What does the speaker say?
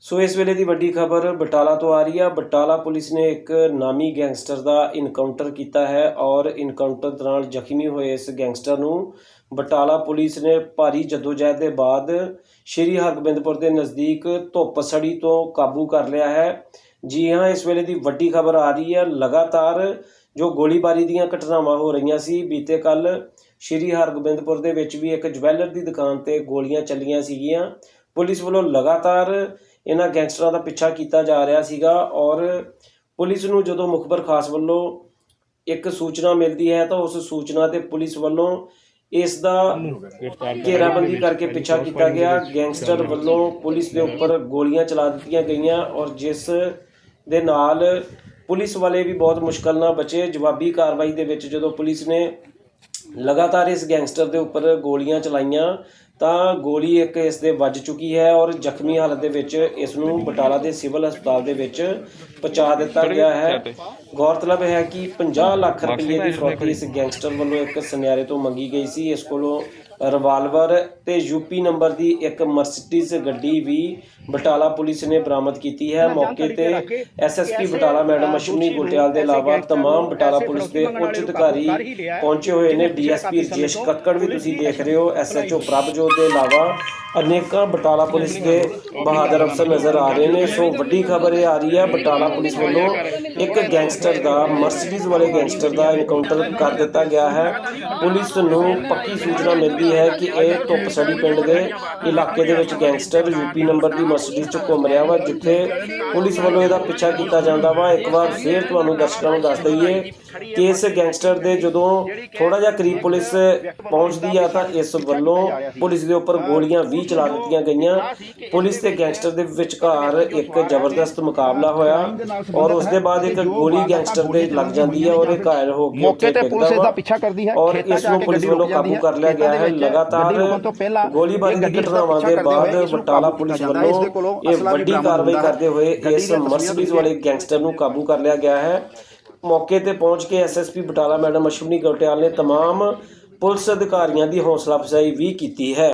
ਸੋ ਇਸ ਵੇਲੇ ਦੀ ਵੱਡੀ ਖਬਰ ਬਟਾਲਾ ਤੋਂ ਆ ਰਹੀ ਆ। ਬਟਾਲਾ ਪੁਲਿਸ ਨੇ ਇੱਕ ਨਾਮੀ ਗੈਂਗਸਟਰ ਦਾ ਇਨਕਾਊਂਟਰ ਕੀਤਾ ਹੈ ਔਰ ਇਨਕਾਊਂਟਰ ਦੌਰਾਨ ਜ਼ਖਮੀ ਹੋਏ ਇਸ ਗੈਂਗਸਟਰ ਨੂੰ। ਬਟਾਲਾ ਪੁਲਿਸ ਨੇ ਭਾਰੀ ਜਦੋਜਹਿਦ ਦੇ ਬਾਅਦ ਸ਼੍ਰੀ ਹਰਗੋਬਿੰਦਪੁਰ ਦੇ ਨਜ਼ਦੀਕ ਧੁੱਪਸੜੀ ਤੋਂ ਕਾਬੂ ਕਰ ਲਿਆ ਹੈ। ਜੀ ਹਾਂ, ਇਸ ਵੇਲੇ ਦੀ ਵੱਡੀ ਖਬਰ ਆ ਰਹੀ ਹੈ ਲਗਾਤਾਰ ਜੋ ਗੋਲੀਬਾਰੀ ਦੀਆਂ ਘਟਨਾਵਾਂ ਹੋ ਰਹੀਆਂ ਸੀ, ਬੀਤੇ ਕੱਲ ਸ਼੍ਰੀ ਹਰਗੋਬਿੰਦਪੁਰ ਦੇ ਵਿੱਚ ਵੀ ਇੱਕ ਜਵੈਲਰ ਦੀ ਦੁਕਾਨ ਤੇ ਗੋਲੀਆਂ ਚੱਲੀਆਂ ਸੀਗੀਆਂ। ਪੁਲਿਸ ਵੱਲੋਂ ਲਗਾਤਾਰ ਇਹਨਾਂ ਗੈਂਗਸਟਰਾਂ ਦਾ ਪਿੱਛਾ ਕੀਤਾ ਜਾ ਰਿਹਾ ਸੀਗਾ ਔਰ ਪੁਲਿਸ ਨੂੰ ਜਦੋਂ ਮੁਖਬਰ ਖਾਸ ਵੱਲੋਂ ਇੱਕ ਸੂਚਨਾ ਮਿਲਦੀ ਹੈ ਤਾਂ ਉਸ ਸੂਚਨਾ ਤੇ ਪੁਲਿਸ ਵੱਲੋਂ ਇਸ ਦਾ ਘੇਰਾਬੰਦੀ ਕਰਕੇ ਪਿੱਛਾ ਕੀਤਾ ਗਿਆ। ਗੈਂਗਸਟਰ ਵੱਲੋਂ ਪੁਲਿਸ ਦੇ ਉੱਪਰ ਗੋਲੀਆਂ ਚਲਾ ਦਿੱਤੀਆਂ ਗਈਆਂ ਔਰ ਜਿਸ ਦੇ ਨਾਲ ਪੁਲਿਸ ਵਾਲੇ ਵੀ ਬਹੁਤ ਮੁਸ਼ਕਲ ਨਾਲ ਬਚੇ। ਜਵਾਬੀ ਕਾਰਵਾਈ ਦੇ ਵਿੱਚ ਜਦੋਂ ਪੁਲਿਸ ਨੇ ਲਗਾਤਾਰ ਇਸ ਗੈਂਗਸਟਰ ਦੇ ਉੱਪਰ ਗੋਲੀਆਂ ਚਲਾਈਆਂ ਤਾਂ ਗੋਲੀ ਇੱਕ ਇਸ ਦੇ ਵੱਜ ਚੁੱਕੀ ਹੈ ਔਰ ਜ਼ਖਮੀ ਹਾਲਤ ਦੇ ਵਿੱਚ ਇਸ ਨੂੰ ਬਟਾਲਾ ਦੇ ਸਿਵਲ ਹਸਪਤਾਲ ਦੇ ਵਿੱਚ ਪਹੁੰਚਾ ਦਿੱਤਾ ਗਿਆ ਹੈ ਗੌਰਤਲਬ ਹੈ ਕਿ 50 ਲੱਖ ਰੁਪਏ ਦੀ ਫਰੋਤੀ ਇਸ ਗੈਂਗਸਟਰ ਵੱਲੋਂ ਇੱਕ ਸੁਨਿਆਰੇ ਤੋਂ ਮੰਗੀ ਗਈ ਸੀ ਇਸ ਕੋਲੋਂ ਰਿਵਾਲਵਰ ਤੇ ਯੂਪੀ ਨੰਬਰ ਦੀ ਇੱਕ ਮਰਸੀਡੀਜ਼ ਗੱਡੀ ਵੀ ਬਟਾਲਾ ਪੁਲਿਸ ਨੇ ਬਰਾਮਦ ਕੀਤੀ ਹੈ ਮੌਕੇ ਤੇ ਐਸਐਸਪੀ ਬਟਾਲਾ ਮੈਡਮ ਅਸ਼ਵਨੀ ਗੁਟਿਆਲ ਦੇ ਇਲਾਵਾ तमाम ਬਟਾਲਾ ਪੁਲਿਸ ਦੇ ਉੱਚ ਅਧਿਕਾਰੀ ਪਹੁੰਚੇ ਹੋਏ ਨੇ ਡੀਐਸਪੀ ਰਜੇਸ਼ ਕੱਕੜ ਵੀ ਤੁਸੀਂ ਦੇਖ ਰਹੇ ਹੋ ਐਸਐਚਓ ਪ੍ਰਭਜੋਤ ਦੇ ਇਲਾਵਾ ਅਨੇਕਾਂ ਬਟਾਲਾ ਪੁਲਿਸ ਦੇ ਬਹਾਦਰ ਅਫਸਰ ਨਜ਼ਰ ਆ ਰਹੇ ਨੇ। ਸੋ ਵੱਡੀ ਖਬਰ ਇਹ ਆ ਰਹੀ ਹੈ, ਬਟਾਲਾ ਪੁਲਿਸ ਵੱਲੋਂ ਇੱਕ ਗੈਂਗਸਟਰ ਦਾ, ਮਰਸੀਡੀਜ਼ ਵਾਲੇ ਗੈਂਗਸਟਰ ਦਾ ਇਨਕਾਊਂਟਰ ਕਰ ਦਿੱਤਾ ਗਿਆ ਹੈ। ਪੁਲਿਸ ਨੂੰ ਪੱਕੀ ਸੂਚਨਾ ਮਿਲਦੀ ਹੈ ਕਿ ਇਹ ਧੁੱਪਸੜੀ ਪਿੰਡ ਦੇ ਇਲਾਕੇ ਦੇ ਵਿੱਚ ਗੈਂਗਸਟਰ ਯੂਪੀ ਨੰਬਰ ਦੀ ਮਰਸੀਡੀਜ਼ 'ਚ ਘੁੰਮ ਰਿਹਾ ਵਾ, ਜਿੱਥੇ ਪੁਲਿਸ ਵੱਲੋਂ ਇਹਦਾ ਪਿੱਛਾ ਕੀਤਾ ਜਾਂਦਾ ਵਾ। ਇੱਕ ਵਾਰ ਫੇਰ ਤੁਹਾਨੂੰ ਦਰਸ਼ਕਾਂ ਨੂੰ ਦੱਸ ਦਈਏ ਕਿ ਇਸ ਗੈਂਗਸਟਰ ਦੇ ਜਦੋਂ ਥੋੜਾ ਜਿਹਾ ਕਰੀਬ ਪੁਲਿਸ ਪਹੁੰਚਦੀ ਆ ਤਾਂ ਇਸ ਵੱਲੋਂ ਪੁਲਿਸ ਦੇ ਉੱਪਰ ਗੋਲੀਆਂ ਵੀ ਚਲਾ ਦਿੱਤੀਆਂ ਗਈਆਂ ਪੁਲਿਸ ਤੇ ਗੈਂਗਸਟਰ ਦੇ ਵਿਚਕਾਰ ਇੱਕ ਜ਼ਬਰਦਸਤ ਮੁਕਾਬਲਾ ਹੋਇਆ ਔਰ ਉਸ ਦੇ ਬਾਅਦ ਇੱਕ ਗੋਲੀ ਗੈਂਗਸਟਰ ਦੇ ਲੱਗ ਜਾਂਦੀ ਹੈ ਔਰ ਇਹ ਘਾਇਲ ਹੋ ਕੇ ਮੌਕੇ ਤੇ ਉੱਥੇ ਪੁਲਿਸ ਡਿੱਗਦਾ ਇਸ ਦਾ ਵਾ। ਪਿੱਛਾ ਕਰਦੀ ਹੈ ਔਰ ਖੇਤਾਂ ਇਸ ਚ ਆ ਨੂੰ ਕੇ ਪੁਲਿਸ ਗੱਡੀ ਵੱਲੋਂ ਰੁਕ ਜਾਂਦੀ ਕਾਬੂ ਕਰ ਲਿਆ ਖੇਤਾਂ ਗਿਆ ਦੇ ਹੈ ਵਿੱਚ ਲਗਾਤਾਰ ਗੱਡੀ ਰੁਕਣ ਤੋਂ ਪਹਿਲਾਂ ਗੋਲੀਬਾਰੀ ਇਹ ਦੀ ਗੱਡੀ ਘਟਨਾਵਾਂ ਪਿੱਛਾ ਦੇ ਕਰਦੇ ਹੋਏ ਬਾਅਦ ਇਸ ਨੂੰ ਬਟਾਲਾ ਕਾਬੂ ਪੁਲਿਸ ਕੀਤਾ ਜਾਂਦਾ ਹੈ। ਇਸ ਦੇ ਵੱਲੋਂ ਕੋਲੋਂ ਇਹ ਅਸਲਾ ਵੀ ਵੱਡੀ ਬਰਾਮਦ ਕਾਰਵਾਈ ਹੁੰਦਾ ਹੈ। ਕਰਦੇ ਹੋਏ ਗੱਡੀ ਇਸ ਦੀ ਤਸਵੀਰ ਮਰਸੀਡੀਜ਼ ਤੁਸੀਂ ਵਾਲੇ ਗੈਂਗਸਟਰ ਨੂੰ ਕਾਬੂ ਕਰ ਲਿਆ ਗਿਆ ਹੈ ਮੌਕੇ ਤੇ ਪਹੁੰਚ ਕੇ ਐਸਐਸਪੀ ਬਟਾਲਾ ਮੈਡਮ ਅਸ਼ਵਨੀ ਗੋਟਿਆਲ ਨੇ तमाम ਪੁਲਿਸ ਅਧਿਕਾਰੀਆਂ ਦੀ ਹੌਸਲਾ ਅਫਜ਼ਾਈ ਵੀ ਕੀਤੀ ਹੈ